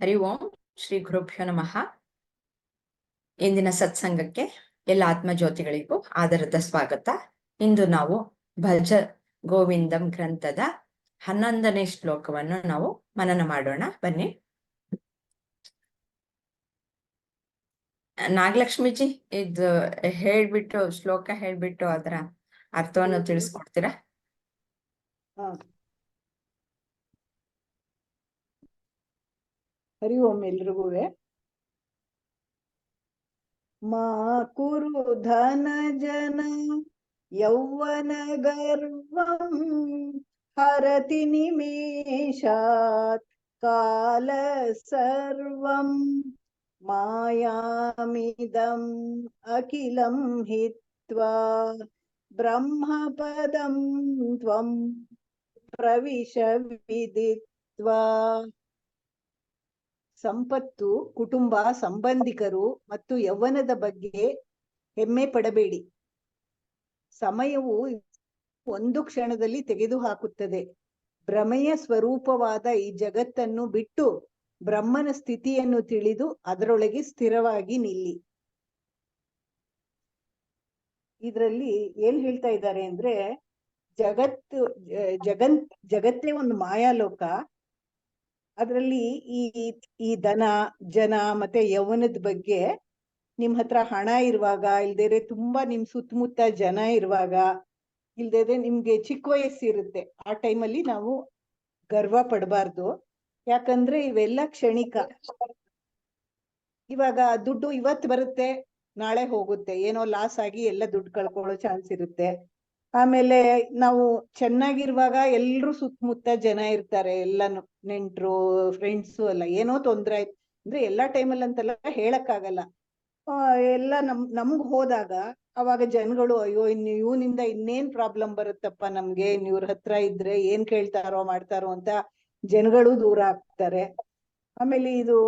ಹರಿ ಓಂ ಶ್ರೀ ಗುರುಭ್ಯೋ ನಮಃ. ಇಂದಿನ ಸತ್ಸಂಗಕ್ಕೆ ಎಲ್ಲ ಆತ್ಮಜ್ಯೋತಿಗಳಿಗೂ ಆದರದ ಸ್ವಾಗತ. ಇಂದು ನಾವು ಭಜ ಗೋವಿಂದಂ ಗ್ರಂಥದ ಹನ್ನೊಂದನೇ ಶ್ಲೋಕವನ್ನು ನಾವು ಮನನ ಮಾಡೋಣ. ಬನ್ನಿ. ನಾಗಲಕ್ಷ್ಮೀಜಿ, ಇದು ಹೇಳ್ಬಿಟ್ಟು ಶ್ಲೋಕ ಹೇಳ್ಬಿಟ್ಟು ಅದರ ಅರ್ಥವನ್ನು ತಿಳಿಸ್ಕೊಡ್ತೀರಾ? ಹರಿ ಓಂ ಎಲ್ರಿಗೂವೆ ಮಾ ಕುರು ಧನ ಜನ ಯೌವನ ಗರ್ವಂ ಹರತಿ ನಿಮೇಷಾತ್ ಕಾಲ ಸರ್ವಂ ಮಾಯಾಮಿದಂ ಅಖಿಲಂ ಹಿತ್ವಾ ಬ್ರಹ್ಮಪದಂ ತ್ವಂ ಪ್ರವಿಶ ವಿದಿತ್ವಾ ಸಂಪತ್ತು, ಕುಟುಂಬ, ಸಂಬಂಧಿಕರು ಮತ್ತು ಯೌವನದ ಬಗ್ಗೆ ಹೆಮ್ಮೆ ಪಡಬೇಡಿ. ಸಮಯವು ಒಂದು ಕ್ಷಣದಲ್ಲಿ ತೆಗೆದುಹಾಕುತ್ತದೆ. ಭ್ರಮೆಯ ಸ್ವರೂಪವಾದ ಈ ಜಗತ್ತನ್ನು ಬಿಟ್ಟು ಬ್ರಹ್ಮನ ಸ್ಥಿತಿಯನ್ನು ತಿಳಿದು ಅದರೊಳಗೆ ಸ್ಥಿರವಾಗಿ ನಿಲ್ಲಿ. ಇದರಲ್ಲಿ ಏನ್ ಹೇಳ್ತಾ ಇದ್ದಾರೆ ಅಂದ್ರೆ ಜಗತ್ತು ಜಗನ್, ಜಗತ್ತೇ ಒಂದು ಮಾಯಾಲೋಕ. ಅದರಲ್ಲಿ ಈ ಈ ದನ, ಜನ ಮತ್ತೆ ಯವನದ ಬಗ್ಗೆ ನಿಮ್ ಹತ್ರ ಹಣ ಇರುವಾಗ ಇಲ್ದೇರೆ ತುಂಬಾ ನಿಮ್ ಸುತ್ತಮುತ್ತ ಜನ ಇರುವಾಗ ಇಲ್ದೇರೆ ನಿಮ್ಗೆ ಚಿಕ್ಕ ವಯಸ್ಸಿರುತ್ತೆ ಆ ಟೈಮಲ್ಲಿ ನಾವು ಗರ್ವ ಪಡಬಾರ್ದು. ಯಾಕಂದ್ರೆ ಇವೆಲ್ಲ ಕ್ಷಣಿಕ. ಇವಾಗ ದುಡ್ಡು ಇವತ್ ಬರುತ್ತೆ, ನಾಳೆ ಹೋಗುತ್ತೆ, ಏನೋ ಲಾಸ್ ಆಗಿ ಎಲ್ಲ ದುಡ್ಡು ಕಳ್ಕೊಳ್ಳೋ ಚಾನ್ಸ್ ಇರುತ್ತೆ. ಆಮೇಲೆ ನಾವು ಚೆನ್ನಾಗಿರುವಾಗ ಎಲ್ರು ಸುತ್ತಮುತ್ತ ಜನ ಇರ್ತಾರೆ ಎಲ್ಲಾನು ನೆಂಟ್ರು ಫ್ರೆಂಡ್ಸು ಎಲ್ಲ ಏನೋ ತೊಂದ್ರೆ ಆಯ್ತು. ಅಂದ್ರೆ ಎಲ್ಲಾ ಟೈಮಲ್ಲಿ ಅಂತೆಲ್ಲ ಹೇಳಕ್ಕಾಗಲ್ಲ. ಆ, ಎಲ್ಲ ನಮ್ ನಮ್ಗ್ ಹೋದಾಗ ಅವಾಗ ಜನಗಳು ಅಯ್ಯೋ ಇನ್ ಇವನಿಂದ ಇನ್ನೇನ್ ಪ್ರಾಬ್ಲಮ್ ಬರುತ್ತಪ್ಪ ನಮ್ಗೆ? ಇವ್ರ ಹತ್ರ ಇದ್ರೆ ಏನ್ ಕೇಳ್ತಾರೋ ಮಾಡ್ತಾರೋ ಅಂತ ಜನಗಳು ದೂರ ಆಗ್ತಾರೆ. ಆಮೇಲೆ ಇದು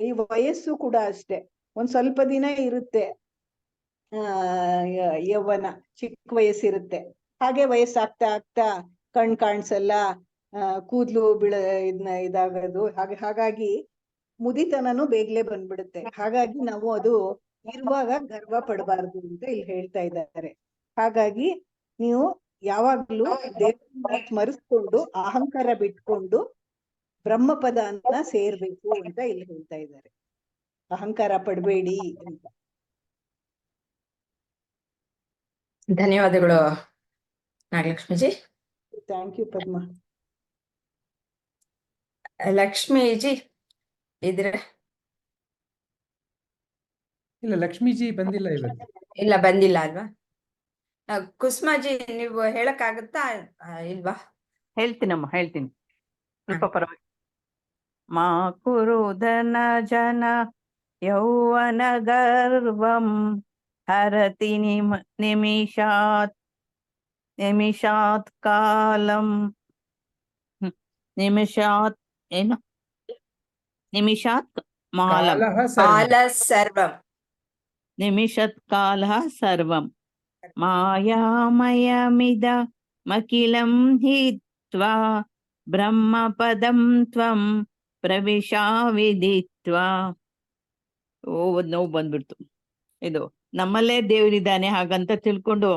ಈ ವಯಸ್ಸು ಕೂಡ ಅಷ್ಟೇ. ಒಂದ್ ಸ್ವಲ್ಪ ದಿನ ಇರುತ್ತೆ. ಯೌವನ ಚಿಕ್ಕ ವಯಸ್ಸಿರುತ್ತೆ. ಹಾಗೆ ವಯಸ್ಸಾಗ್ತಾ ಆಗ್ತಾ ಕಣ್ ಕಾಣ್ಸಲ್ಲ ಕೂದ್ಲು ಬಿಳ ಇದನ್ನ ಇದಾಗೋದು. ಹಾಗೆ, ಹಾಗಾಗಿ ಮುದಿತನನು ಬೇಗ್ಲೇ ಬಂದ್ಬಿಡುತ್ತೆ. ಹಾಗಾಗಿ ನಾವು ಅದು ಇರುವಾಗ ಗರ್ವ ಪಡಬಾರ್ದು ಅಂತ ಇಲ್ಲಿ ಹೇಳ್ತಾ ಇದ್ದಾರೆ. ಹಾಗಾಗಿ ನೀವು ಯಾವಾಗ್ಲೂ ದೇವರನ್ನ ಸ್ಮರಿಸ್ಕೊಂಡು ಅಹಂಕಾರ ಬಿಟ್ಕೊಂಡು ಬ್ರಹ್ಮಪದನ ಸೇರ್ಬೇಕು ಅಂತ ಇಲ್ಲಿ ಹೇಳ್ತಾ ಇದ್ದಾರೆ. ಅಹಂಕಾರ ಪಡಬೇಡಿ ಅಂತ. ಧನ್ಯವಾದಗಳು ನಾಗಲಕ್ಷ್ಮೀಜಿ. ಥ್ಯಾಂಕ್ ಯು ಪದ್ಮ ಲಕ್ಷ್ಮೀಜಿ ಇದ್ರೆ? ಇಲ್ಲ ಲಕ್ಷ್ಮೀಜಿ ಬಂದಿಲ್ಲ ಇವತ್ತು ಇಲ್ಲ ಬಂದಿಲ್ಲ ಅಲ್ವಾ? ಕುಸ್ಮಾಜಿ ನೀವು ಹೇಳಕ್ಕಾಗತ್ತಾ? ಆ, ಇಲ್ವಾ? ಹೇಳ್ತೀನಮ್ಮ ಹೇಳ್ತೀನಿ. ಸ್ವಲ್ಪ ಪರವಾಗಿ. ಮಾ ಕುರುದನ ಜನ ಯೌವನ ಗರ್ವಂ. ಹರತಿ ನಿಮ ನಿಮಿಷಾತ್ ನಿಮಿಷಾತ್ ಕಾಲಂ ಹ್ಮ್. ನಿಮಿಷಾತ್ ಏನು ನಿಮಿಷಾತ್ ಮಾಲಂ ಕಾಲಃ ಸರ್ವಂ. ಕಾಲ ಸರ್ವಂ ನಿಮಿಷತ್ ಕಾಲ ಸರ್ವಂ ಮಾಯಾಮಯಮಿದ ಮಕಿಲಂ ಹಿತ್ವಾ ಬ್ರಹ್ಮಪದಂ ತ್ವಂ ಪ್ರವಿಶಾ ವಿದಿತ್ವಾ ಓ ಒಂದ್ ನೋವು ಬಂದ್ಬಿಡ್ತು ಇದು ನಮ್ಮಲ್ಲೇ ದೇವರಿದ್ದಾನೆ ಹಾಗಂತ ತಿಳ್ಕೊಂಡು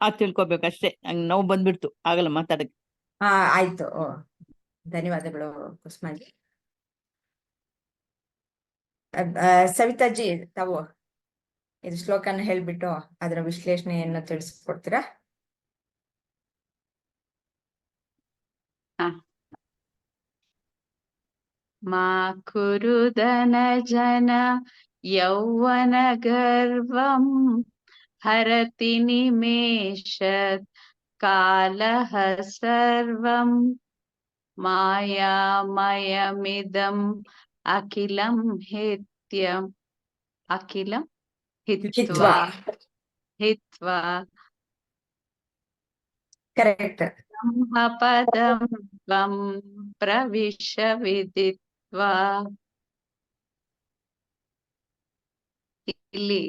ಆ ತಿಳ್ಕೊಬೇಕಷ್ಟೇ ಹಂಗ್ ನೋವು ಬಂದ್ಬಿಡ್ತು ಆಗಲ್ಲ ಮಾತಾಡಕ್ಕೆ ಹಾ ಆಯ್ತು ಓ, ಧನ್ಯವಾದಗಳು ಕುಸುಮಾಜಿ ಅದ್, ಆ, ಸವಿತಾಜಿ ತಾವು ಇದು ಶ್ಲೋಕನ ಹೇಳ್ಬಿಟ್ಟು ಅದರ ವಿಶ್ಲೇಷಣೆಯನ್ನು ತಿಳಿಸ್ಕೊಡ್ತೀರಾ मा कुरु धनजन यौवनगर्वम् हरति निमेषत् काल सर्व मायामयमिदम् अखिल हित्यम् अखिलं हित्वा हित्वा। करेक्ट् ब्रह्मपदं त्वं प्रविश विदित्वा। ಇಲ್ಲಿ,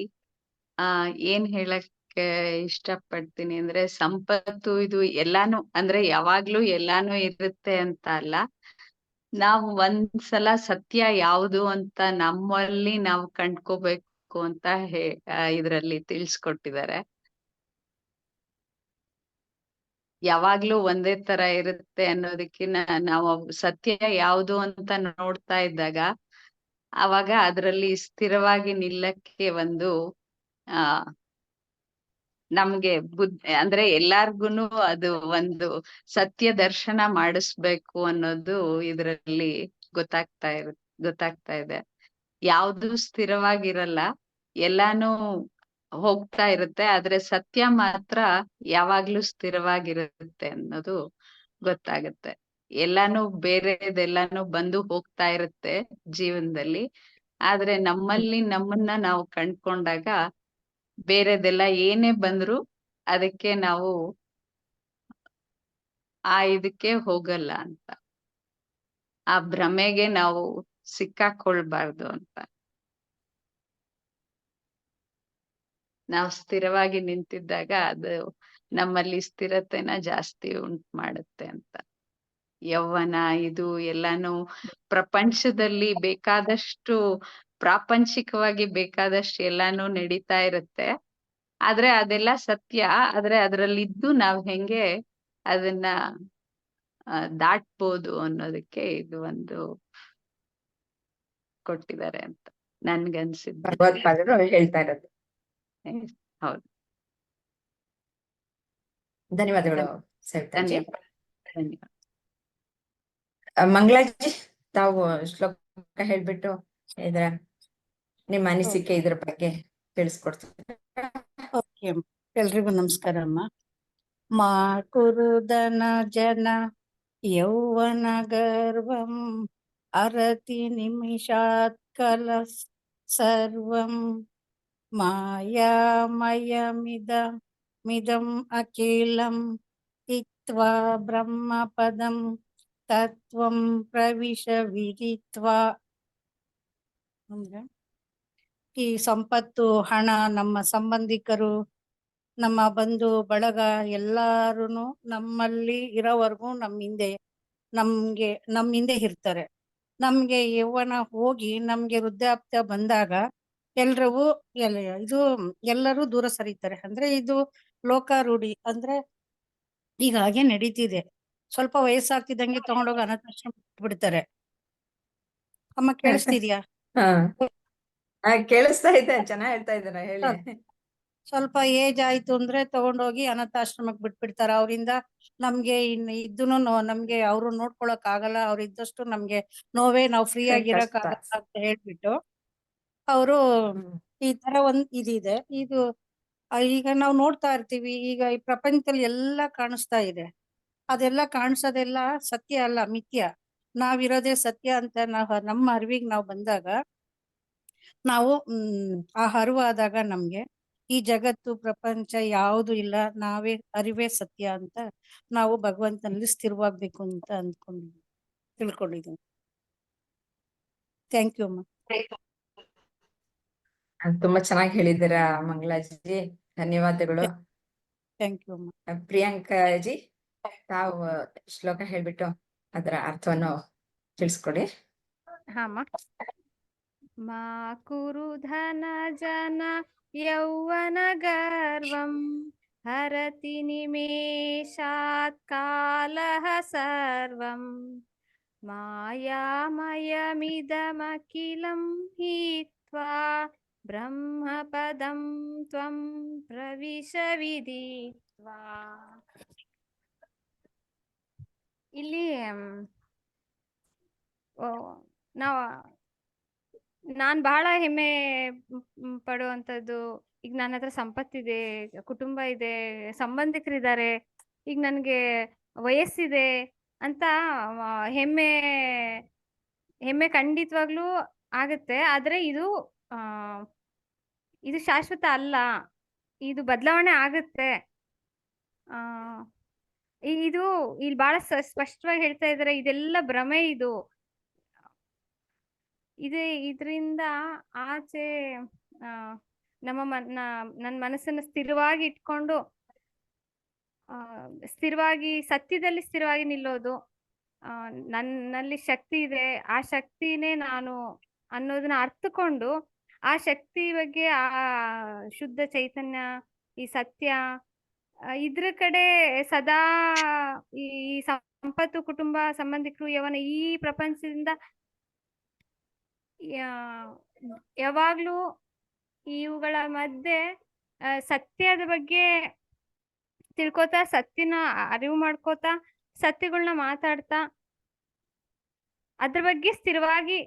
ಆ, ಏನ್ ಹೇಳಕ್ಕೆ ಇಷ್ಟಪಡ್ತೀನಿ ಅಂದ್ರೆ ಸಂಪತ್ತು ಇದು ಎಲ್ಲಾನು, ಅಂದ್ರೆ ಯಾವಾಗ್ಲೂ ಎಲ್ಲಾನು ಇರುತ್ತೆ ಅಂತ ಅಲ್ಲ. ನಾವು ಒಂದ್ಸಲ ಸತ್ಯ ಯಾವುದು ಅಂತ ನಮ್ಮಲ್ಲಿ ನಾವು ಕಂಡ್ಕೋಬೇಕು ಅಂತ ಹೇ ಇದ್ರಲ್ಲಿ ತಿಳಿಸ್ಕೊಟ್ಟಿದ್ದಾರೆ. ಯಾವಾಗ್ಲೂ ಒಂದೇ ತರ ಇರುತ್ತೆ ಅನ್ನೋದಕ್ಕಿನ್ನ ನಾವು ಸತ್ಯ ಯಾವುದು ಅಂತ ನೋಡ್ತಾ ಇದ್ದಾಗ ಅವಾಗ ಅದರಲ್ಲಿ ಸ್ಥಿರವಾಗಿ ನಿಲ್ಲಕ್ಕೆ ಒಂದು, ಆ, ನಮ್ಗೆ ಬುದ್, ಅಂದ್ರೆ ಎಲ್ಲಾರ್ಗುನು ಅದು ಒಂದು ಸತ್ಯ ದರ್ಶನ ಮಾಡಿಸ್ಬೇಕು ಅನ್ನೋದು ಇದರಲ್ಲಿ ಗೊತ್ತಾಗ್ತಾ ಇರ್, ಗೊತ್ತಾಗ್ತಾ ಇದೆ. ಯಾವ್ದು ಸ್ಥಿರವಾಗಿರಲ್ಲ, ಎಲ್ಲಾನು ಹೋಗ್ತಾ ಇರುತ್ತೆ, ಆದ್ರೆ ಸತ್ಯ ಮಾತ್ರ ಯಾವಾಗ್ಲೂ ಸ್ಥಿರವಾಗಿರುತ್ತೆ ಅನ್ನೋದು ಗೊತ್ತಾಗುತ್ತೆ. ಎಲ್ಲಾನು ಬೇರೆದೆಲ್ಲಾನು ಬಂದು ಹೋಗ್ತಾ ಇರುತ್ತೆ ಜೀವನದಲ್ಲಿ. ಆದ್ರೆ ನಮ್ಮಲ್ಲಿ ನಮ್ಮನ್ನ ನಾವು ಕಂಡ್ಕೊಂಡಾಗ ಬೇರೆದೆಲ್ಲ ಏನೇ ಬಂದ್ರು ಅದಕ್ಕೆ ನಾವು ಆ ಇದಕ್ಕೆ ಹೋಗಲ್ಲ ಅಂತ. ಆ ಭ್ರಮೆಗೆ ನಾವು ಸಿಕ್ಕಾಕೊಳ್ಬಾರ್ದು ಅಂತ. ನಾವು ಸ್ಥಿರವಾಗಿ ನಿಂತಿದ್ದಾಗ ಅದು ನಮ್ಮಲ್ಲಿ ಸ್ಥಿರತೆನ ಜಾಸ್ತಿ ಉಂಟು ಮಾಡುತ್ತೆ ಅಂತ. ಯೌವನ ಇದು ಎಲ್ಲಾನು ಪ್ರಪಂಚದಲ್ಲಿ ಬೇಕಾದಷ್ಟು ಪ್ರಾಪಂಚಿಕವಾಗಿ ಬೇಕಾದಷ್ಟು ಎಲ್ಲಾನು ನಡೀತಾ ಇರುತ್ತೆ. ಆದ್ರೆ ಅದೆಲ್ಲ ಸತ್ಯ. ಆದ್ರೆ ಅದ್ರಲ್ಲಿದ್ದು ನಾವ್ ಹೆಂಗೆ ಅದನ್ನ ದಾಟ್ಬೋದು ಅನ್ನೋದಕ್ಕೆ ಇದು ಒಂದು ಕೊಟ್ಟಿದ್ದಾರೆ ಅಂತ ನನ್ಗನ್ಸಿದ್ದು. ಹೇಳ್ತಾ ಇರೋದು. ಹೌದು. ಧನ್ಯವಾದಗಳು ಧನ್ಯವಾದ ಧನ್ಯವಾದ. ಮಂಗಳಾಜಿ, ತಾವು ಶ್ಲೋಕ ಹೇಳ್ಬಿಟ್ಟು ಇದ್ರ, ನಿಮ್ಮ ಅನಿಸಿಕೆ ಇದ್ರ ಬಗ್ಗೆ ತಿಳಿಸ್ಕೊಡ್ತೀವಿ ಓಕೆ, ಎಲ್ರಿಗೂ ನಮಸ್ಕಾರ ಅಮ್ಮ. ಮಾ ಕುರುದನ ಜನ, ಯೌವನ ಗರ್ವಂ, ಅರತಿ ನಿಮಿಷಾತ್ ಕಲ ಸರ್ವಂ. ಮಾಯಾಮಯಮಿದ ಮಿದಂ ಅಖಿಲಂ ತತ್ವಂ ಪ್ರವಿಶ ವಿದಿತ್ವಾ ಅಂದ್ರೆ ಈ ಸಂಪತ್ತು, ಹಣ, ನಮ್ಮ ಸಂಬಂಧಿಕರು, ನಮ್ಮ ಬಂಧು, ಬಳಗ ಎಲ್ಲಾರು ನಮ್ಮಲ್ಲಿ ಇರೋವರೆಗೂ ನಮ್ಮ ಹಿಂದೆ, ನಮ್ಗೆ ನಮ್ಮ ಹಿಂದೆ ಇರ್ತಾರೆ. ನಮ್ಗೆ ಯೌವನ ಹೋಗಿ ನಮ್ಗೆ ವೃದ್ಧಾಪ್ತ ಬಂದಾಗ ಎಲ್ರಿಗೂ ಎಲ್ಲ ಇದು ಎಲ್ಲರೂ ದೂರ ಸರಿತಾರೆ. ಅಂದ್ರೆ ಇದು ಲೋಕಾರೂಢಿ. ಅಂದ್ರೆ ಈಗ ಹಾಗೆ ನಡೀತಿದೆ. ಸ್ವಲ್ಪ ವಯಸ್ಸಾಗ್ತಿದ್ದಂಗೆ ತಗೊಂಡೋಗಿ ಅನಾಥಾಶ್ರಮ ಬಿಡ್ತಾರೆ. ಅಮ್ಮ ಕೇಳಿಸ್ತಿದ್ಯಾ? ಕೇಳಿಸ್ತಾ ಇದೆ ಚೆನ್ನಾಗಿ ಹೇಳ್ತಾ ಇದ್ದೀರಾ ಹೇಳಿ. ಸ್ವಲ್ಪ ಏಜ್ ಆಯ್ತು ಅಂದ್ರೆ ತಗೊಂಡೋಗಿ ಅನಾಥಾಶ್ರಮಕ್ಕೆ ಬಿಟ್ಬಿಡ್ತಾರ. ಅವರಿಂದ ನಮ್ಗೆ ಇನ್ ಇದ್ದುನು ನಮ್ಗೆ ಅವ್ರು ನೋಡ್ಕೊಳಕ್ ಆಗಲ್ಲ. ಅವ್ರ ಇದ್ದಷ್ಟು ನಮ್ಗೆ ನೋವೇ ನಾವು ಫ್ರೀ. ಆಗಿರಕ್ ಆಗಲ್ಲ ಅಂತ ಹೇಳ್ಬಿಟ್ಟು ಅವರು ಈ ತರ ಒಂದ್ ಇದಿದೆ. ಇದು ಈಗ ನಾವು ನೋಡ್ತಾ ಇರ್ತೀವಿ. ಈಗ ಈ ಪ್ರಪಂಚದಲ್ಲಿ ಎಲ್ಲಾ ಕಾಣಿಸ್ತಾ ಇದೆ. ಅದೆಲ್ಲ ಕಾಣಿಸೋದೆಲ್ಲ ಸತ್ಯ ಅಲ್ಲ ಮಿಥ್ಯ. ನಾವಿರೋದೇ ಸತ್ಯ ಅಂತ ನಾವು ನಮ್ಮ ಅರಿವಿಗೆ ನಾವು ಬಂದಾಗ ನಾವು ಹ್ಮ್ ಆ ಅರಿವಾದಾಗ ನಮ್ಗೆ ಈ ಜಗತ್ತು ಪ್ರಪಂಚ ಯಾವುದು ಇಲ್ಲ ನಾವೇ ಅರಿವೇ ಸತ್ಯ ಅಂತ ನಾವು ಭಗವಂತನಲ್ಲಿ ಸ್ಥಿರವಾಗ್ಬೇಕು ಅಂತ ಅಂದ್ಕೊಂಡಿದ್ವಿ ತಿಳ್ಕೊಂಡಿದ್ದೀನಿ ಥ್ಯಾಂಕ್ ಯು ಅಮ್ಮ. ತುಂಬಾ ಚೆನ್ನಾಗಿ ಹೇಳಿದ್ದೀರಾ ಮಂಗಳಾಜಿ. ಧನ್ಯವಾದಗಳು. ಥ್ಯಾಂಕ್ ಯು ಅಮ್ಮ. ಪ್ರಿಯಾಂಕಾಜಿ ತಾವು ಶ್ಲೋಕ ಹೇಳ್ಬಿಟ್ಟು ಅದರ ಅರ್ಥವನ್ನು ತಿಳಿಸ್ಕೊಡಿ. ಹಾಮ ಮಾ ಕುರು ಧನ ಜನ ಯೌವನ ಗರ್ವಂ ಹರತಿ ನಿಮೇಷಾತ್ ಕಾಲಃ ಸರ್ವಂ ಮಾಯಾಮಯಮಿದಮಖಿಲಂ ಹಿತ್ವಾ ಬ್ರಹ್ಮಪದಂ ತ್ವಂ ಪ್ರವಿಶ ವಿದಿತ್ವಾ ಇಲ್ಲಿ ನಾವ್, ನಾನ್ ಬಹಳ ಹೆಮ್ಮೆ ಪಡುವಂತದ್ದು ಈಗ ನನ್ನ ಹತ್ರ ಸಂಪತ್ತಿದೆ, ಕುಟುಂಬ ಇದೆ ಸಂಬಂಧಿಕರಿದ್ದಾರೆ ಈಗ ನನ್ಗೆ ವಯಸ್ಸಿದೆ ಅಂತ ಹೆಮ್ಮೆ ಹೆಮ್ಮೆ ಖಂಡಿತವಾಗ್ಲೂ ಆಗತ್ತೆ. ಆದ್ರೆ ಇದು ಇದು ಶಾಶ್ವತ ಅಲ್ಲ. ಇದು ಬದಲಾವಣೆ ಆಗತ್ತೆ. ಆ ಇದು ಇಲ್ಲಿ ಬಹಳ ಸ್ಪಷ್ಟವಾಗಿ ಹೇಳ್ತಾ ಇದಾರೆ, ಇದೆಲ್ಲ ಭ್ರಮೆ ಇದು. ಇದೆ ಇದರಿಂದ ಆಚೆ ನಮ್ಮ ಮನ ನನ್ನ ಮನಸ್ಸನ್ನ ಸ್ಥಿರವಾಗಿ ಇಟ್ಕೊಂಡು ಸ್ಥಿರವಾಗಿ, ಸತ್ಯದಲ್ಲಿ ಸ್ಥಿರವಾಗಿ ನಿಲ್ಲೋದು ನನ್ನಲ್ಲಿ ಶಕ್ತಿ ಇದೆ, ಆ ಶಕ್ತಿನೇ ನಾನು ಅನ್ನೋದನ್ನ ಅರ್ಥಕೊಂಡು ಆ ಶಕ್ತಿ ಬಗ್ಗೆ ಆ, ಶುದ್ಧ ಚೈತನ್ಯ, ಈ ಸತ್ಯ ಇದ್ರ ಕಡೆ ಸದಾ ಈ ಸಂಪತ್ತು ಕುಟುಂಬ ಸಂಬಂಧಿಕರು ಯವನ ಈ ಪ್ರಪಂಚದಿಂದ ಯಾವಾಗ್ಲೂ ಇವುಗಳ ಮಧ್ಯೆ ಸತ್ಯದ ಬಗ್ಗೆ ತಿಳ್ಕೊತಾ, ಸತ್ಯನ ಅರಿವು ಮಾಡ್ಕೋತಾ ಸತ್ಯಗಳನ್ನ ಮಾತಾಡ್ತಾ, ಅದ್ರ ಬಗ್ಗೆ ಸ್ಥಿರವಾಗಿ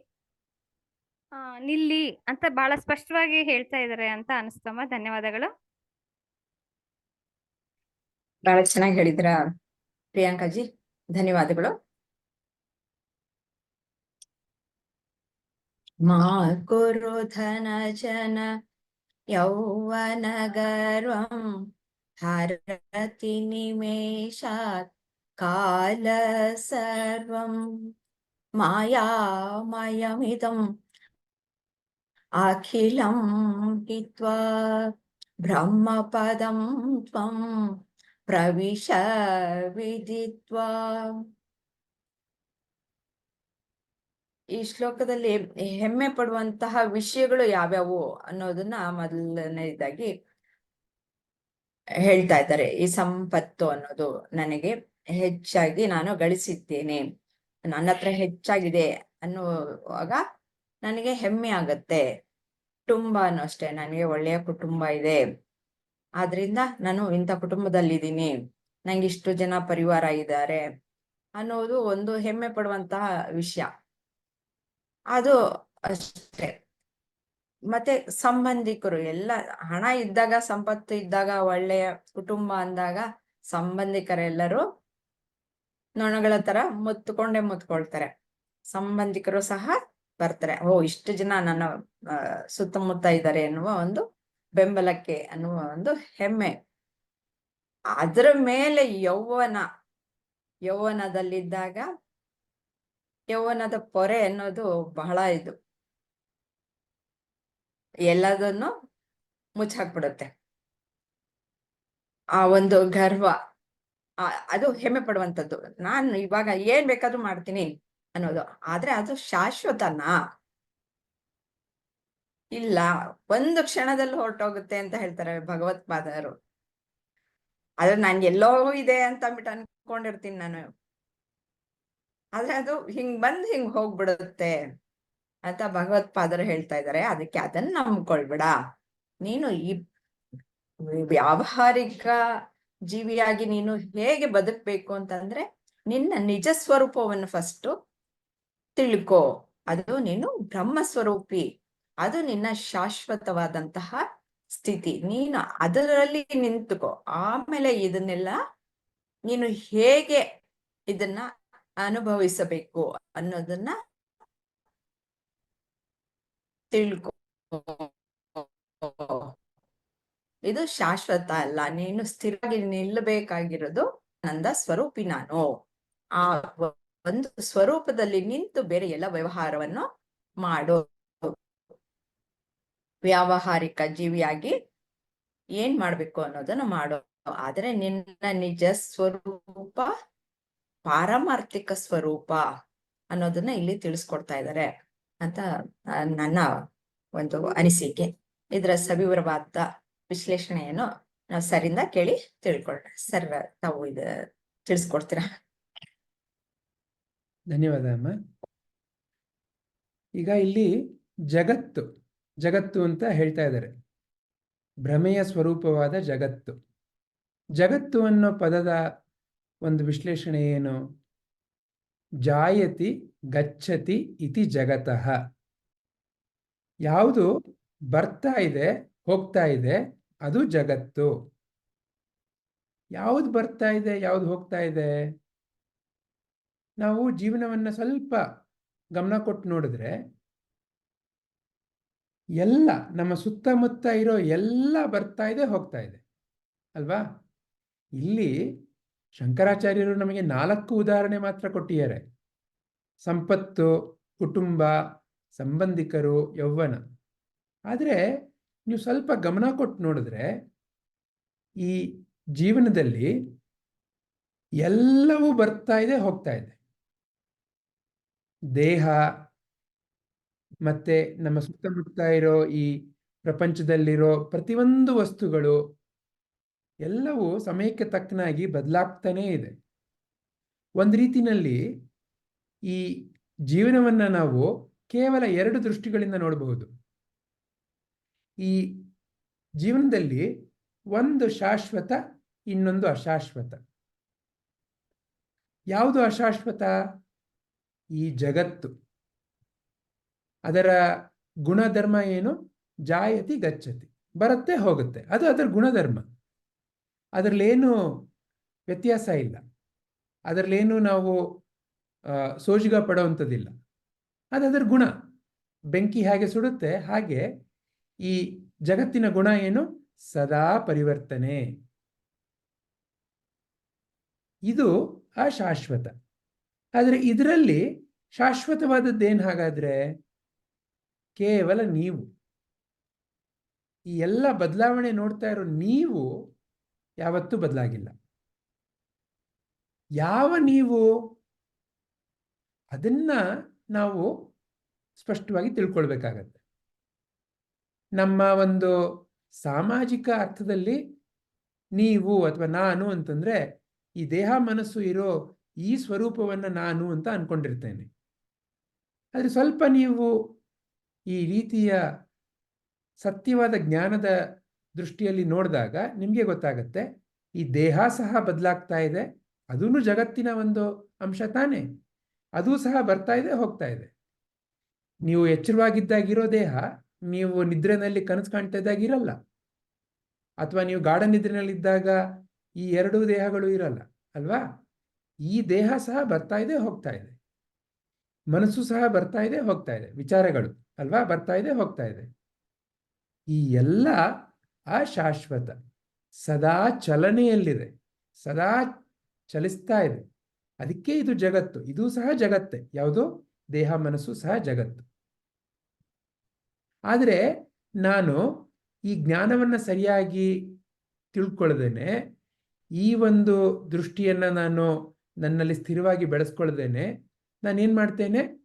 ನಿಲ್ಲಿ ಅಂತ ಬಹಳ ಸ್ಪಷ್ಟವಾಗಿ ಹೇಳ್ತಾ ಇದಾರೆ ಅಂತ ಅನಿಸ್ತಮ್ಮ. ಧನ್ಯವಾದಗಳು. ಬಹಳ ಚೆನ್ನಾಗಿ ಹೇಳಿದ್ರ ಪ್ರಿಯಾಂಕಾಜಿ. ಧನ್ಯವಾದಗಳು. ಮಾ ಕುರು ಧನ ಜನ ಯೌವನ ಗರ್ವಂ ಹರತಿ ನಿಮೇಷಾತ್ ಕಾಲ ಸರ್ವಂ ಮಾಯಾಮಯಮಿದಂ ಅಖಿಲಂ ಹಿತ್ವಾ ಬ್ರಹ್ಮಪದಂ ತ್ವಂ ಪ್ರವಿಶ ವಿದಿತ್ವಾ ಈ ಶ್ಲೋಕದಲ್ಲಿ ಹೆಮ್ಮೆ ಪಡುವಂತಹ ವಿಷಯಗಳು ಯಾವ್ಯಾವು ಅನ್ನೋದನ್ನ ಮೊದಲನೇದಾಗಿ ಹೇಳ್ತಾ ಇದ್ದಾರೆ. ಈ ಸಂಪತ್ತು ಅನ್ನೋದು ನನಗೆ ಹೆಚ್ಚಾಗಿ ನಾನು ಗಳಿಸಿದ್ದೇನೆ. ನನ್ನ ಹತ್ರ ಹೆಚ್ಚಾಗಿದೆ ಅನ್ನುವಾಗ ನನಗೆ ಹೆಮ್ಮೆ ಆಗತ್ತೆ. ಕುಟುಂಬನೂ ಅಷ್ಟೇ, ನನಗೆ ಒಳ್ಳೆಯ ಕುಟುಂಬ ಇದೆ. ಆದ್ರಿಂದ ನಾನು ಇಂಥ ಕುಟುಂಬದಲ್ಲಿದ್ದೀನಿ, ನಂಗೆ ಇಷ್ಟು ಜನ ಪರಿವಾರ ಇದ್ದಾರೆ ಅನ್ನೋದು ಒಂದು ಹೆಮ್ಮೆ ಪಡುವಂತಹ ವಿಷಯ. ಅದು ಅಷ್ಟೇ. ಮತ್ತೆ ಸಂಬಂಧಿಕರು, ಎಲ್ಲ ಹಣ ಇದ್ದಾಗ ಸಂಪತ್ತು ಇದ್ದಾಗ ಒಳ್ಳೆಯ ಕುಟುಂಬ ಅಂದಾಗ ಸಂಬಂಧಿಕರೆಲ್ಲರೂ ನೊಣಗಳ ತರ ಮುತ್ಕೊಂಡೇ ಮುತ್ಕೊಳ್ತಾರೆ. ಸಂಬಂಧಿಕರು ಸಹ ಬರ್ತಾರೆ. ಓ, ಇಷ್ಟು ಜನ ನನ್ನ ಸುತ್ತಮುತ್ತ ಇದ್ದಾರೆ ಎನ್ನುವ ಒಂದು ಬೆಂಬಲಕ್ಕೆ ಅನ್ನುವ ಒಂದು ಹೆಮ್ಮೆ. ಅದರ ಮೇಲೆ ಯೌವನ, ಯೌವನದಲ್ಲಿದ್ದಾಗ ಯೌವನದ ಪೊರೆ ಅನ್ನೋದು ಬಹಳ ಇದು. ಎಲ್ಲದನ್ನು ಮುಚ್ಚಾಕ್ಬಿಡುತ್ತೆ ಆ ಒಂದು ಗರ್ವ ಅದು ಹೆಮ್ಮೆ ಪಡುವಂಥದ್ದು. ನಾನು ಇವಾಗ ಏನ್ ಬೇಕಾದ್ರೂ ಮಾಡ್ತೀನಿ ಅನ್ನೋದು. ಆದ್ರೆ ಅದು ಶಾಶ್ವತನಾ? ಇಲ್ಲ, ಒಂದು ಕ್ಷಣದಲ್ಲಿ ಹೊರಟೋಗುತ್ತೆ ಅಂತ ಹೇಳ್ತಾರೆ ಭಗವತ್ಪಾದರು ಆದ್ರೆ ನಾನ್ ಎಲ್ಲೋ ಇದೆ ಅಂತ ಅಂದ್ಬಿಟ್ಟು ಅನ್ಕೊಂಡಿರ್ತೀನಿ ನಾನು. ಆದ್ರೆ ಅದು ಹಿಂಗ್ ಬಂದ್ ಹಿಂಗ್ ಹೋಗ್ಬಿಡುತ್ತೆ ಅಂತ ಭಗವತ್ಪಾದರು ಹೇಳ್ತಾ ಇದ್ದಾರೆ. ಅದಕ್ಕೆ ಅದನ್ನ ನಂಬ್ಕೊಳ್ಬೇಡ. ನೀನು ಈ ವ್ಯಾವಹಾರಿಕ ಜೀವಿಯಾಗಿ ನೀನು ಹೇಗೆ ಬದುಕ್ಬೇಕು ಅಂತಂದ್ರೆ ನಿನ್ನ ನಿಜ ಸ್ವರೂಪವನ್ನು ಫಸ್ಟ್ ತಿಳ್ಕೋ. ಅದು ನೀನು ಬ್ರಹ್ಮ ಸ್ವರೂಪಿ. ಅದು ನಿನ್ನ ಶಾಶ್ವತವಾದಂತಹ ಸ್ಥಿತಿ. ನೀನು ಅದರಲ್ಲಿ ನಿಂತುಕೋ. ಆಮೇಲೆ ಇದನ್ನೆಲ್ಲ ನೀನು ಹೇಗೆ ಇದನ್ನ ಅನುಭವಿಸಬೇಕು ಅನ್ನೋದನ್ನ ತಿಳ್ಕೊ. ಇದು ಶಾಶ್ವತ ಅಲ್ಲ. ನೀನು ಸ್ಥಿರವಾಗಿ ನಿಲ್ಲಬೇಕಾಗಿರೋದು ನಂದ ಸ್ವರೂಪಿ ನಾನು. ಆ ಒಂದು ಸ್ವರೂಪದಲ್ಲಿ ನಿಂತು ಬೇರೆ ಎಲ್ಲ ವ್ಯವಹಾರವನ್ನು ಮಾಡು. ವ್ಯಾವಹಾರಿಕ ಜೀವಿಯಾಗಿ ಏನ್ ಮಾಡ್ಬೇಕು ಅನ್ನೋದನ್ನ ಮಾಡೋ. ಆದ್ರೆ ನಿನ್ನ ನಿಜ ಸ್ವರೂಪ, ಪಾರಮಾರ್ಥಿಕ ಸ್ವರೂಪ ಅನ್ನೋದನ್ನ ಇಲ್ಲಿ ತಿಳಿಸ್ಕೊಡ್ತಾ ಇದ್ದಾರೆ ಅಂತ ನನ್ನ ಒಂದು ಅನಿಸಿಕೆ. ಇದರ ಸವಿವರವಾದ ವಿಶ್ಲೇಷಣೆಯನ್ನು ನಾವು ಸರಿಂದ ಕೇಳಿ ತಿಳ್ಕೊಳ್ಳೋಣ ಸರ್, ತಾವು ಇದು ತಿಳಿಸ್ಕೊಡ್ತೀರಾ? ಧನ್ಯವಾದ, ಅಮ್ಮ. ಈಗ ಇಲ್ಲಿ ಜಗತ್ತು ಜಗತ್ತು ಅಂತ ಹೇಳ್ತಾ ಇದ್ದಾರೆ. ಭ್ರಮೆಯ ಸ್ವರೂಪವಾದ ಜಗತ್ತು. ಜಗತ್ತು ಅನ್ನೋ ಪದದ ಒಂದು ವಿಶ್ಲೇಷಣೆ ಏನು? ಜಾಯತಿ ಗಚ್ಚತಿ ಇತಿ ಜಗತಃ. ಯಾವುದು ಬರ್ತಾ ಇದೆ, ಹೋಗ್ತಾ ಇದೆ, ಅದು ಜಗತ್ತು. ಯಾವುದು ಬರ್ತಾ ಇದೆ, ಯಾವುದು ಹೋಗ್ತಾ ಇದೆ? ನಾವು ಜೀವನವನ್ನ ಸ್ವಲ್ಪ ಗಮನ ಕೊಟ್ಟು ನೋಡಿದ್ರೆ ಎಲ್ಲ ನಮ್ಮ ಸುತ್ತಮುತ್ತ ಇರೋ ಎಲ್ಲ ಬರ್ತಾ ಇದೆ, ಹೋಗ್ತಾ ಇದೆ. ಅಲ್ವಾ? ಇಲ್ಲಿ ಶಂಕರಾಚಾರ್ಯರು ನಮಗೆ ನಾಲ್ಕು ಉದಾಹರಣೆ ಮಾತ್ರ ಕೊಟ್ಟಿದ್ದಾರೆ. ಸಂಪತ್ತು, ಕುಟುಂಬ, ಸಂಬಂಧಿಕರು, ಯೌವನ. ಆದರೆ ನೀವು ಸ್ವಲ್ಪ ಗಮನ ಕೊಟ್ಟು ನೋಡಿದ್ರೆ ಈ ಜೀವನದಲ್ಲಿ ಎಲ್ಲವೂ ಬರ್ತಾ ಇದೆ, ಹೋಗ್ತಾ ಇದೆ. ದೇಹ ಮತ್ತೆ ನಮ್ಮ ಸುತ್ತಮುತ್ತ ಇರೋ ಈ ಪ್ರಪಂಚದಲ್ಲಿರೋ ಪ್ರತಿಯೊಂದು ವಸ್ತುಗಳು ಎಲ್ಲವೂ ಸಮಯಕ್ಕೆ ತಕ್ಕನಾಗಿ ಬದಲಾಗ್ತಾನೇ ಇದೆ. ಒಂದು ರೀತಿನಲ್ಲಿ ಈ ಜೀವನವನ್ನ ನಾವು ಕೇವಲ ಎರಡು ದೃಷ್ಟಿಗಳಿಂದ ನೋಡಬಹುದು. ಈ ಜೀವನದಲ್ಲಿ ಒಂದು ಶಾಶ್ವತ, ಇನ್ನೊಂದು ಅಶಾಶ್ವತ. ಯಾವುದು ಅಶಾಶ್ವತ? ಈ ಜಗತ್ತು. ಅದರ ಗುಣಧರ್ಮ ಏನು? ಜಾಯತಿ ಗಚ್ಚತಿ. ಬರುತ್ತೆ ಹೋಗುತ್ತೆ. ಅದು ಅದರ ಗುಣಧರ್ಮ. ಅದರಲ್ಲೇನು ವ್ಯತ್ಯಾಸ ಇಲ್ಲ. ಅದರಲ್ಲೇನು ನಾವು ಸೋಜಿಗ ಪಡುವಂಥದ್ದಿಲ್ಲ. ಅದು ಅದರ ಗುಣ. ಬೆಂಕಿ ಹೇಗೆ ಸುಡುತ್ತೆ. ಹಾಗೆ ಈ ಜಗತ್ತಿನ ಗುಣ ಏನು? ಸದಾ ಪರಿವರ್ತನೆ. ಇದು ಅಶಾಶ್ವತ. ಆದರೆ ಇದರಲ್ಲಿ ಶಾಶ್ವತವಾದದ್ದೇನು ಹಾಗಾದ್ರೆ? ಕೇವಲ ನೀವು. ಈ ಎಲ್ಲ ಬದಲಾವಣೆ ನೋಡ್ತಾ ಇರೋ ನೀವು ಯಾವತ್ತೂ ಬದಲಾಗಿಲ್ಲ. ಯಾವ ನೀವು ಅದನ್ನ ನಾವು ಸ್ಪಷ್ಟವಾಗಿ ತಿಳ್ಕೊಳ್ಬೇಕಾಗತ್ತೆ. ನಮ್ಮ ಒಂದು ಸಾಮಾಜಿಕ ಅರ್ಥದಲ್ಲಿ ನೀವು ಅಥವಾ ನಾನು ಅಂತಂದ್ರೆ ಈ ದೇಹ ಮನಸ್ಸು ಇರೋ ಈ ಸ್ವರೂಪವನ್ನ ನಾನು ಅಂತ ಅನ್ಕೊಂಡಿರ್ತೇನೆ. ಆದರೆ ಸ್ವಲ್ಪ ನೀವು ಈ ರೀತಿಯ ಸತ್ಯವಾದ ಜ್ಞಾನದ ದೃಷ್ಟಿಯಲ್ಲಿ ನೋಡಿದಾಗ ನಿಮಗೆ ಗೊತ್ತಾಗುತ್ತೆ, ಈ ದೇಹ ಸಹ ಬದಲಾಗ್ತಾ ಇದೆ ಅದೂ ಜಗತ್ತಿನ ಒಂದು ಅಂಶ ತಾನೇ, ಅದೂ ಸಹ ಬರ್ತಾ ಇದೆ, ಹೋಗ್ತಾ ಇದೆ. ನೀವು ಎಚ್ಚರವಾಗಿದ್ದಾಗಿರೋ ದೇಹ, ನೀವು ನಿದ್ರೆನಲ್ಲಿ ಕನಸು ಕಾಣ್ತಾ ಇದ್ದಾಗ ಇರಲ್ಲ ಅಥವಾ ನೀವು ಗಾಢ ನಿದ್ರೆನಲ್ಲಿದ್ದಾಗ ಈ ಎರಡೂ ದೇಹಗಳು ಇರಲ್ಲ, ಅಲ್ವಾ? ಈ ದೇಹ ಸಹ ಬರ್ತಾ ಇದೆ, ಹೋಗ್ತಾ ಇದೆ. ಮನಸ್ಸು ಸಹ ಬರ್ತಾ ಇದೆ, ಹೋಗ್ತಾ ಇದೆ. ವಿಚಾರಗಳು ಅಲ್ವಾ? ಬರ್ತಾ ಇದೆ, ಹೋಗ್ತಾ ಇದೆ. ಈ ಎಲ್ಲ ಅಶಾಶ್ವತ ಸದಾ ಚಲನೆಯಲ್ಲಿದೆ. ಸದಾ ಚಲಿಸ್ತಾ ಇದೆ. ಅದಕ್ಕೆ ಇದು ಜಗತ್ತು. ಇದು ಸಹ ಜಗತ್ತೆ. ಯಾವುದು? ದೇಹ, ಮನಸ್ಸು ಸಹ ಜಗತ್ತು. ಆದರೆ ನಾನು ಈ ಜ್ಞಾನವನ್ನು ಸರಿಯಾಗಿ ತಿಳ್ಕೊಳ್ದೇನೆ, ಈ ಒಂದು ದೃಷ್ಟಿಯನ್ನು ನಾನು ನನ್ನಲ್ಲಿ ಸ್ಥಿರವಾಗಿ ಬೆಳೆಸ್ಕೊಳ್ದೇನೆ ನಾನೇನ್ ಮಾಡ್ತೇನೆ?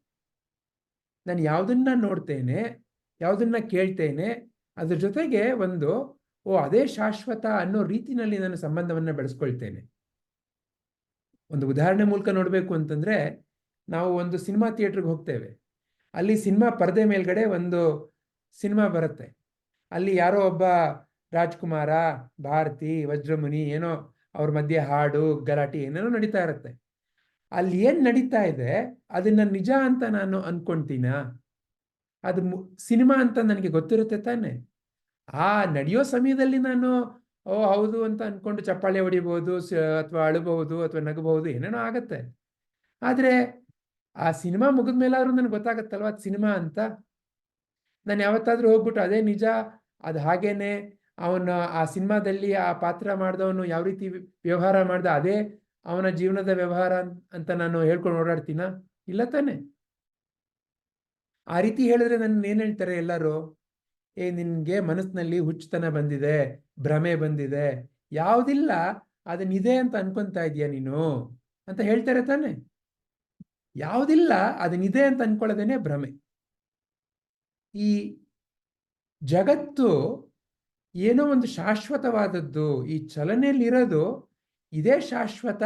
ನಾನು ಯಾವುದನ್ನ ನೋಡ್ತೇನೆ, ಯಾವುದನ್ನ ಕೇಳ್ತೇನೆ, ಅದ್ರ ಜೊತೆಗೆ ಒಂದು, ಓ, ಅದೇ ಶಾಶ್ವತ ಅನ್ನೋ ರೀತಿನಲ್ಲಿ ನಾನು ಸಂಬಂಧವನ್ನು ಬೆಳೆಸ್ಕೊಳ್ತೇನೆ. ಒಂದು ಉದಾಹರಣೆ ಮೂಲಕ ನೋಡಬೇಕು ಅಂತಂದ್ರೆ, ನಾವು ಒಂದು ಸಿನಿಮಾ ಥಿಯೇಟ್ರಿಗೆ ಹೋಗ್ತೇವೆ. ಅಲ್ಲಿ ಸಿನಿಮಾ ಪರದೆ ಮೇಲ್ಗಡೆ ಒಂದು ಸಿನಿಮಾ ಬರುತ್ತೆ. ಅಲ್ಲಿ ಯಾರೋ ಒಬ್ಬ ರಾಜ್ಕುಮಾರ, ಭಾರತಿ, ವಜ್ರಮುನಿ, ಏನೋ ಅವ್ರ ಮಧ್ಯೆ ಹಾಡು, ಗಲಾಟೆ ಏನೇನೋ ನಡೀತಾ ಇರುತ್ತೆ. ಅಲ್ಲಿ ಏನ್ ನಡೀತಾ ಇದೆ? ಅದನ್ನ ನಿಜ ಅಂತ ನಾನು ಅನ್ಕೊಂತೀನ? ಅದು ಸಿನಿಮಾ ಅಂತ ನನಗೆ ಗೊತ್ತಿರುತ್ತೆ ತಾನೆ. ಆ ನಡೆಯೋ ಸಮಯದಲ್ಲಿ ನಾನು, ಓ, ಹೌದು ಅಂತ ಅನ್ಕೊಂಡು ಚಪ್ಪಾಳೆ ಹೊಡಿಬಹುದು ಅಥವಾ ಅಳಬಹುದು, ಅಥವಾ ನಗಬಹುದು, ಏನೇನೋ ಆಗತ್ತೆ. ಆದ್ರೆ ಆ ಸಿನಿಮಾ ಮುಗಿದ ಮೇಲಾದ್ರೂ ನನಗೆ ಗೊತ್ತಾಗತ್ತಲ್ವಾ ಅದು ಸಿನಿಮಾ ಅಂತ? ನಾನು ಯಾವತ್ತಾದ್ರೂ ಹೋಗ್ಬಿಟ್ಟು ಅದೇ ನಿಜ, ಅದು ಹಾಗೇನೆ ಅವನು ಆ ಸಿನಿಮಾದಲ್ಲಿ ಆ ಪಾತ್ರ ಮಾಡಿದವನು ಯಾವ ರೀತಿ ವ್ಯವಹಾರ ಮಾಡ್ದ, ಅದೇ ಅವನ ಜೀವನದ ವ್ಯವಹಾರ ಅಂತ ನಾನು ಹೇಳ್ಕೊಂಡು ಓಡಾಡ್ತೀನ? ಇಲ್ಲ ತಾನೆ. ಆ ರೀತಿ ಹೇಳಿದ್ರೆ ನನ್ನ ಏನ್ ಹೇಳ್ತಾರೆ ಎಲ್ಲರೂ? ಏ, ನಿನ್ಗೆ ಮನಸ್ಸಿನಲ್ಲಿ ಹುಚ್ಚುತನ ಬಂದಿದೆ, ಭ್ರಮೆ ಬಂದಿದೆ. ಯಾವುದಿಲ್ಲ ಅದನ್ನಿದೆ ಅಂತ ಅನ್ಕೊಂತಾ ಇದೀಯ ನೀನು? ಅಂತ ಹೇಳ್ತಾರೆ ತಾನೆ. ಯಾವುದಿಲ್ಲ ಅದನ್ನಿದೆ ಅಂತ ಅನ್ಕೊಳ್ಳೋದೇನೆ ಭ್ರಮೆ. ಈ ಜಗತ್ತು ಏನೋ ಒಂದು ಶಾಶ್ವತವಾದದ್ದು, ಈ ಚಲನೆಯಲ್ಲಿರೋದು ಇದೇ ಶಾಶ್ವತ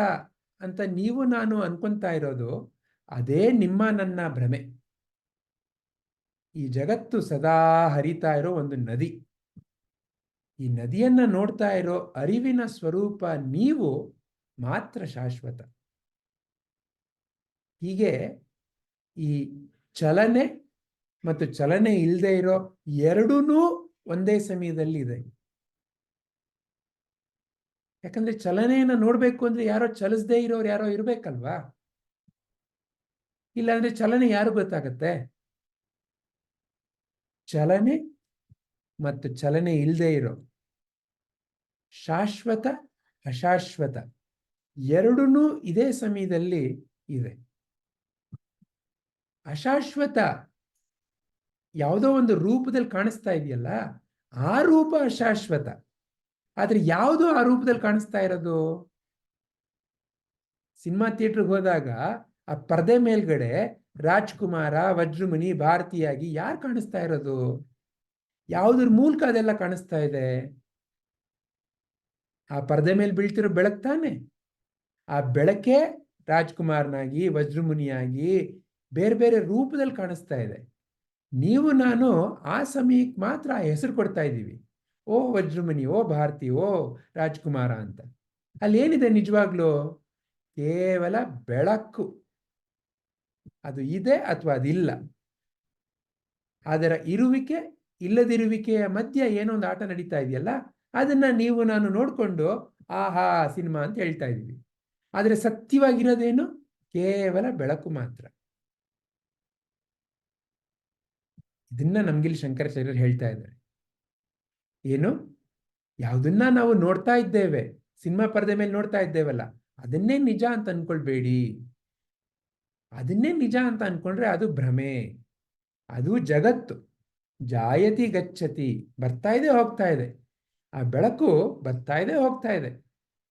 ಅಂತ ನೀವು ನಾನು ಅನ್ಕೊಂತಾ ಇರೋದು, ಅದೇ ನಿಮ್ಮ ನನ್ನ ಭ್ರಮೆ. ಈ ಜಗತ್ತು ಸದಾ ಹರಿತಾ ಇರೋ ಒಂದು ನದಿ. ಈ ನದಿಯನ್ನ ನೋಡ್ತಾ ಇರೋ ಅರಿವಿನ ಸ್ವರೂಪ ನೀವು ಮಾತ್ರ ಶಾಶ್ವತ. ಹೀಗೆ ಈ ಚಲನೆ ಮತ್ತು ಚಲನೆ ಇಲ್ಲದೆ ಇರೋ ಎರಡೂ ಒಂದೇ ಸಮಯದಲ್ಲಿ ಇದೆ. ಯಾಕಂದ್ರೆ ಚಲನೆಯನ್ನ ನೋಡ್ಬೇಕು ಅಂದ್ರೆ ಯಾರೋ ಚಲಿಸದೇ ಇರೋರು ಯಾರೋ ಇರ್ಬೇಕಲ್ವಾ? ಇಲ್ಲಾಂದ್ರೆ ಚಲನೆ ಯಾರು ಗೊತ್ತಾಗತ್ತೆ? ಚಲನೆ ಮತ್ತು ಚಲನೆ ಇಲ್ಲದೆ ಇರೋ ಶಾಶ್ವತ, ಅಶಾಶ್ವತ ಎರಡೂ ಇದೇ ಸಮಯದಲ್ಲಿ ಇದೆ. ಅಶಾಶ್ವತ ಯಾವುದೋ ಒಂದು ರೂಪದಲ್ಲಿ ಕಾಣಿಸ್ತಾ ಇದೆಯಲ್ಲ, ಆ ರೂಪ ಅಶಾಶ್ವತ. ಆದ್ರೆ ಯಾವುದು ಆ ರೂಪದಲ್ಲಿ ಕಾಣಿಸ್ತಾ ಇರೋದು? ಸಿನಿಮಾ ಥಿಯೇಟ್ರಿಗೆ ಹೋದಾಗ ಆ ಪರದೆ ಮೇಲ್ಗಡೆ ರಾಜ್ಕುಮಾರ, ವಜ್ರಮುನಿ, ಭಾರತೀಯಾಗಿ ಯಾರು ಕಾಣಿಸ್ತಾ ಇರೋದು? ಯಾವುದ್ರ ಮೂಲಕ ಅದೆಲ್ಲ ಕಾಣಿಸ್ತಾ ಇದೆ? ಆ ಪರದೆ ಮೇಲೆ ಬೀಳ್ತಿರೋ ಬೆಳಕು ತಾನೆ? ಆ ಬೆಳಕೆ ರಾಜ್ಕುಮಾರ್ನಾಗಿ, ವಜ್ರಮುನಿಯಾಗಿ ಬೇರೆ ಬೇರೆ ರೂಪದಲ್ಲಿ ಕಾಣಿಸ್ತಾ ಇದೆ. ನೀವು, ನಾನು ಆ ಸಮಯಕ್ಕೆ ಮಾತ್ರ ಹೆಸರು ಕೊಡ್ತಾ ಇದ್ದೀವಿ. ಓ ವಜ್ರಮುನಿ, ಓ ಭಾರತಿ, ಓ ರಾಜ್ಕುಮಾರ ಅಂತ. ಅಲ್ಲಿ ಏನಿದೆ ನಿಜವಾಗ್ಲೂ? ಕೇವಲ ಬೆಳಕು. ಅದು ಇದೆ ಅಥವಾ ಅದಿಲ್ಲ ಅದರ ಇರುವಿಕೆ, ಇಲ್ಲದಿರುವಿಕೆಯ ಮಧ್ಯ ಏನೋ ಒಂದು ಆಟ ನಡೀತಾ ಇದೆಯಲ್ಲ, ಅದನ್ನ ನೀವು ನಾನು ನೋಡಿಕೊಂಡು ಆಹಾ ಸಿನಿಮಾ ಅಂತ ಹೇಳ್ತಾ ಇದ್ದೀವಿ. ಆದರೆ ಸತ್ಯವಾಗಿರೋದೇನು? ಕೇವಲ ಬೆಳಕು ಮಾತ್ರ. ಇದನ್ನ ನಮ್ಗಿಲ್ಲಿ ಶಂಕರಾಚಾರ್ಯರು ಹೇಳ್ತಾ ಇದ್ದಾರೆ. ಏನು? ಯಾವುದನ್ನ ನಾವು ನೋಡ್ತಾ ಇದ್ದೇವೆ. ಸಿನಿಮಾ ಪರದೆ ಮೇಲೆ ನೋಡ್ತಾ ಇದ್ದೇವಲ್ಲ, ಅದನ್ನೇ ನಿಜ ಅಂತ ಅನ್ಕೊಳ್ಬೇಡಿ. ಅದನ್ನೇ ನಿಜ ಅಂತ ಅನ್ಕೊಂಡ್ರೆ ಅದು ಭ್ರಮೆ. ಅದು ಜಗತ್ತು. ಜಾಯತಿ ಗಚ್ಚತಿ. ಬರ್ತಾ ಇದೆ, ಹೋಗ್ತಾ ಇದೆ. ಆ ಬೆಳಕು ಬರ್ತಾ ಇದೆ, ಹೋಗ್ತಾ ಇದೆ.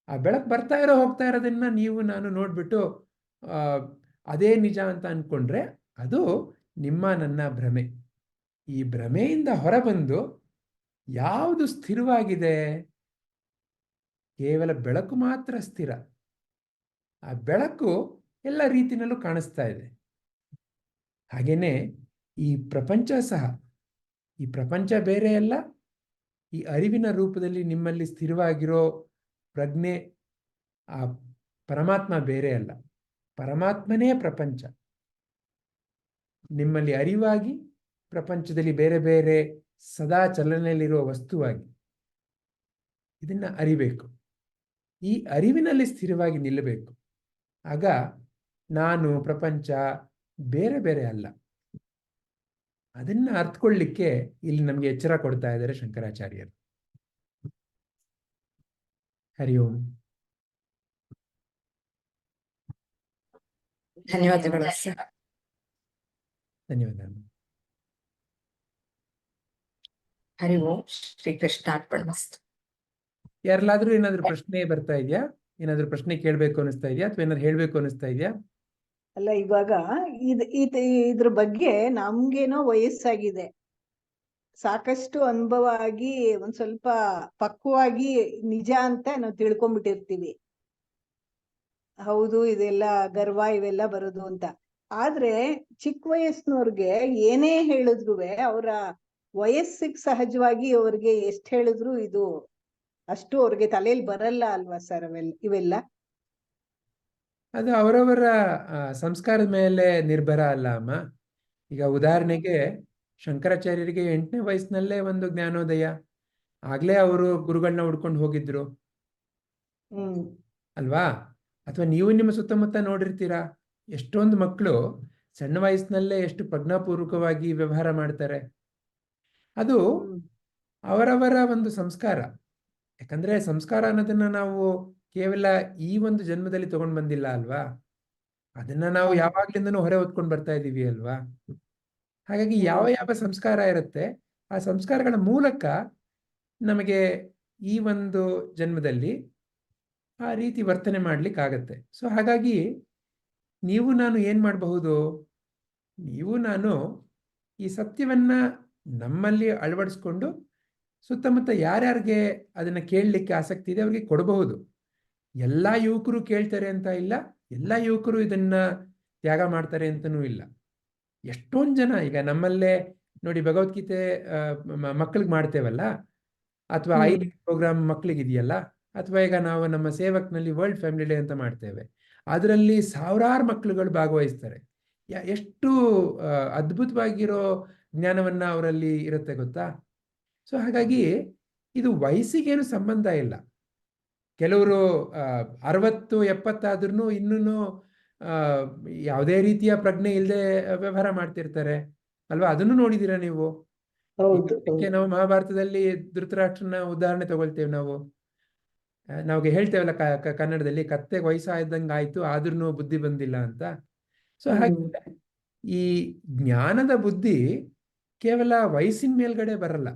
ಆ ಬೆಳಕು ಬರ್ತಾ ಇರೋ, ಹೋಗ್ತಾ ಇರೋದನ್ನ ನೀವು, ನಾನು ನೋಡ್ಬಿಟ್ಟು ಅದೇ ನಿಜ ಅಂತ ಅನ್ಕೊಂಡ್ರೆ ಅದು ನಿಮ್ಮ ನನ್ನ ಭ್ರಮೆ. ಈ ಭ್ರಮೆಯಿಂದ ಹೊರಬಂದು ಯಾವುದು ಸ್ಥಿರವಾಗಿದೆ? ಕೇವಲ ಬೆಳಕು ಮಾತ್ರ ಸ್ಥಿರ. ಆ ಬೆಳಕು ಎಲ್ಲ ರೀತಿನಲ್ಲೂ ಕಾಣಿಸ್ತಾ ಇದೆ. ಹಾಗೆಯೇ ಈ ಪ್ರಪಂಚ ಸಹ, ಈ ಪ್ರಪಂಚ ಬೇರೆ ಅಲ್ಲ, ಈ ಅರಿವಿನ ರೂಪದಲ್ಲಿ ನಿಮ್ಮಲ್ಲಿ ಸ್ಥಿರವಾಗಿರೋ ಪ್ರಜ್ಞೆ ಆ ಪರಮಾತ್ಮ ಬೇರೆ ಅಲ್ಲ. ಪರಮಾತ್ಮನೇ ಪ್ರಪಂಚ. ನಿಮ್ಮಲ್ಲಿ ಅರಿವಾಗಿ ಪ್ರಪಂಚದಲ್ಲಿ ಬೇರೆ ಬೇರೆ ಸದಾ ಚಲನೆಯಲ್ಲಿರುವ ವಸ್ತುವಾಗಿ ಇದನ್ನ ಅರಿಬೇಕು. ಈ ಅರಿವಿನಲ್ಲಿ ಸ್ಥಿರವಾಗಿ ನಿಲ್ಲಬೇಕು. ಆಗ ನಾನು ಪ್ರಪಂಚ ಬೇರೆ ಬೇರೆ ಅಲ್ಲ. ಅದನ್ನ ಅರ್ಥಕೊಳ್ಳಿಕ್ಕೆ ಇಲ್ಲಿ ನಮಗೆ ಎಚ್ಚರ ಕೊಡ್ತಾ ಇದ್ದಾರೆ ಶಂಕರಾಚಾರ್ಯರು. ಹರಿ ಓಂ. ಧನ್ಯವಾದಗಳು ಧನ್ಯವಾದ ಹರಿ ಓಂ ಶ್ರೀ ಕೃಷ್ಣಾರ್ಪಣಮಸ್ತು ಯಾರಲ್ಲಾದ್ರೂ ಏನಾದ್ರು ಪ್ರಶ್ನೆ ಬರ್ತಾ ಇದೆಯಾ? ಏನಾದ್ರೂ ಪ್ರಶ್ನೆ ಕೇಳ್ಬೇಕು ಅನಿಸ್ತಾ ಇದೆಯಾ? ಅಥವಾ ಏನಾದ್ರು ಹೇಳ್ಬೇಕು ಅನಿಸ್ತಾ ಇದೆಯಾ? ಅಲ್ಲ ಇವಾಗ ಇದ್ ಇದ್ ಇದ್ರ ಬಗ್ಗೆ ನಮ್ಗೇನೋ ವಯಸ್ಸಾಗಿದೆ. ಸಾಕಷ್ಟು ಅನುಭವ ಆಗಿ ಒಂದ್ ಸ್ವಲ್ಪ ಪಕ್ವವಾಗಿ ನಿಜ ಅಂತ ನಾವು ತಿಳ್ಕೊಂಡ್ಬಿಟ್ಟಿರ್ತೀವಿ ಹೌದು ಇದೆಲ್ಲ ಗರ್ವ ಇವೆಲ್ಲ ಬರೋದು ಅಂತ. ಆದ್ರೆ ಚಿಕ್ಕ ವಯಸ್ಸಿನವ್ರಿಗೆ ಏನೇ ಹೇಳಿದ್ರು ಅವರ ವಯಸ್ಸಿಗೆ ಸಹಜವಾಗಿ ಅವ್ರಿಗೆ ಎಷ್ಟ್ ಹೇಳಿದ್ರು ಇದು ಅಷ್ಟು ಅವ್ರಿಗೆ ತಲೆಯಲ್ಲಿ ಬರಲ್ಲ ಅಲ್ವಾ ಸರ್ ಅವೆಲ್ಲ ಇವೆಲ್ಲ? ಅದು ಅವರವರ ಸಂಸ್ಕಾರದ ಮೇಲೆ ನಿರ್ಭರ ಅಲ್ಲ ಅಮ್ಮ. ಈಗ ಉದಾಹರಣೆಗೆ ಶಂಕರಾಚಾರ್ಯರಿಗೆ ಎಂಟನೇ ವಯಸ್ಸಿನಲ್ಲೇ ಒಂದು ಜ್ಞಾನೋದಯ. ಆಗ್ಲೇ ಅವರು ಗುರುಗಳನ್ನ ಹುಡ್ಕೊಂಡು ಹೋಗಿದ್ರು. ಹ್ಮ್. ಅಲ್ವಾ? ಅಥವಾ ನೀವು ನಿಮ್ಮ ಸುತ್ತಮುತ್ತ ನೋಡಿರ್ತೀರಾ? ಎಷ್ಟೊಂದು ಮಕ್ಕಳು ಸಣ್ಣ ವಯಸ್ಸಿನಲ್ಲೇ ಎಷ್ಟು ಪ್ರಜ್ಞಾಪೂರ್ವಕವಾಗಿ ವ್ಯವಹಾರ ಮಾಡ್ತಾರೆ. ಅದು ಅವರವರ ಒಂದು ಸಂಸ್ಕಾರ. ಯಾಕಂದ್ರೆ ಸಂಸ್ಕಾರ ಅನ್ನೋದನ್ನ ನಾವು ಕೇವಲ ಈ ಒಂದು ಜನ್ಮದಲ್ಲಿ ತಗೊಂಡ್ ಬಂದಿಲ್ಲ ಅಲ್ವಾ? ಅದನ್ನ ನಾವು. ಯಾವಾಗ್ಲಿಂದನೂ ಹೊರೆ ಹೊತ್ಕೊಂಡು ಬರ್ತಾ ಇದೀವಿ ಅಲ್ವಾ? ಹಾಗಾಗಿ ಯಾವ ಯಾವ ಸಂಸ್ಕಾರ ಇರುತ್ತೆ ಆ ಸಂಸ್ಕಾರಗಳ ಮೂಲಕ ನಮಗೆ ಈ ಒಂದು ಜನ್ಮದಲ್ಲಿ ಆ ರೀತಿ ವರ್ತನೆ ಮಾಡ್ಲಿಕ್ಕೆ ಆಗತ್ತೆ ಸೊ ಹಾಗಾಗಿ ನೀವು ನಾನು ಏನ್ ಮಾಡಬಹುದು? ನೀವು ನಾನು ಈ ಸತ್ಯವನ್ನ ನಮ್ಮಲ್ಲಿ ಅಳವಡಿಸ್ಕೊಂಡು ಸುತ್ತಮುತ್ತ ಯಾರ್ಯಾರಿಗೆ ಅದನ್ನ ಕೇಳಲಿಕ್ಕೆ ಆಸಕ್ತಿ ಇದೆ ಅವ್ರಿಗೆ ಕೊಡಬಹುದು. ಎಲ್ಲಾ ಯುವಕರು ಕೇಳ್ತಾರೆ ಅಂತ ಇಲ್ಲ ಎಲ್ಲಾ ಯುವಕರು ಇದನ್ನ ತ್ಯಾಗ ಮಾಡ್ತಾರೆ ಅಂತನೂ ಇಲ್ಲ. ಎಷ್ಟೊಂದ್ ಜನ ಈಗ ನಮ್ಮಲ್ಲೇ ನೋಡಿ ಭಗವದ್ಗೀತೆ ಮಕ್ಕಳಿಗೆ ಮಾಡ್ತೇವಲ್ಲ? ಅಥವಾ ಐ. ಪ್ರೋಗ್ರಾಮ್ ಮಕ್ಕಳಿಗೆ ಇದೆಯಲ್ಲ ಅಥವಾ ಈಗ ನಾವು ನಮ್ಮ ಸೇವಕ್ನಲ್ಲಿ ವರ್ಲ್ಡ್ ಫ್ಯಾಮಿಲಿ ಡೇ ಅಂತ ಮಾಡ್ತೇವೆ. ಅದರಲ್ಲಿ ಸಾವಿರಾರು ಮಕ್ಕಳುಗಳು ಭಾಗವಹಿಸ್ತಾರೆ. ಎಷ್ಟು ಅದ್ಭುತವಾಗಿರೋ ಜ್ಞಾನವನ್ನ ಅವರಲ್ಲಿ ಇರುತ್ತೆ ಗೊತ್ತಾ? ಸೊ ಹಾಗಾಗಿ ಇದು ವಯಸ್ಸಿಗೇನು ಸಂಬಂಧ ಇಲ್ಲ. ಕೆಲವರು ಅರವತ್ತು ಎಪ್ಪತ್ತಾದ್ರೂ ಇನ್ನೂ ಯಾವುದೇ ರೀತಿಯ ಪ್ರಜ್ಞೆ ಇಲ್ಲದೆ ವ್ಯವಹಾರ ಮಾಡ್ತಿರ್ತಾರೆ. ಅಲ್ವಾ? ಅದನ್ನು ನೋಡಿದೀರಾ ನೀವು? ನಾವು ಮಹಾಭಾರತದಲ್ಲಿ ಧೃತರಾಷ್ಟ್ರನ ಉದಾಹರಣೆ ತಗೊಳ್ತೇವೆ ನಾವು. ನಾವು ಹೇಳ್ತೇವಲ್ಲ ಕನ್ನಡದಲ್ಲಿ ಕತ್ತೆ ವಯಸ್ಸಾಯ್ದಂಗೆ ಆಯ್ತು ಆದ್ರೂ ಬುದ್ಧಿ ಬಂದಿಲ್ಲ ಅಂತ. ಸೊ ಹಾಗೆ ಈ ಜ್ಞಾನದ ಬುದ್ಧಿ ಕೇವಲ ವಯಸ್ಸಿನ ಮೇಲ್ಗಡೆ ಬರಲ್ಲ.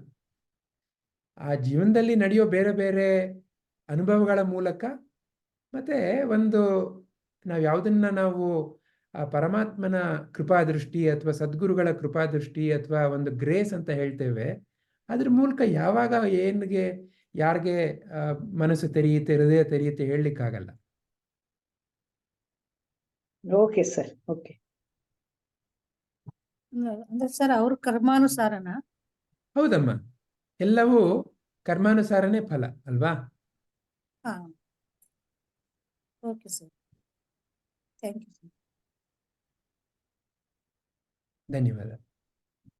ಆ ಜೀವನದಲ್ಲಿ ನಡೆಯೋ ಬೇರೆ ಬೇರೆ ಅನುಭವಗಳ ಮೂಲಕ ಮತ್ತೆ ಒಂದು ನಾವು ಯಾವುದನ್ನ ನಾವು, ಆ ಪರಮಾತ್ಮನ ಕೃಪಾದೃಷ್ಟಿ ಅಥವಾ ಸದ್ಗುರುಗಳ ಕೃಪಾದೃಷ್ಟಿ ಅಥವಾ ಒಂದು ಗ್ರೇಸ್ ಅಂತ ಹೇಳ್ತೇವೆ, ಅದ್ರ ಮೂಲಕ ಯಾವಾಗ ಏನ್ಗೆ, ಯಾರಿಗೆ ಮನಸ್ಸು ತೆರೆಯುತ್ತೆ, ಹೃದಯ ತೆರೆಯುತ್ತೆ ಹೇಳಲಿಕ್ಕಾಗಲ್ಲ. ಓಕೆ ಸರ್ ಓಕೆ ಅಂದ್ರೆ ಸರ್ ಅವ್ರ ಕರ್ಮಾನುಸಾರನ ಹೌದಮ್ಮ. ಎಲ್ಲವೂ ಕರ್ಮಾನುಸಾರನೇ ಫಲ ಅಲ್ವಾ? ಹಾ. Okay sir. Thank you sir. ಧನ್ಯವಾದ.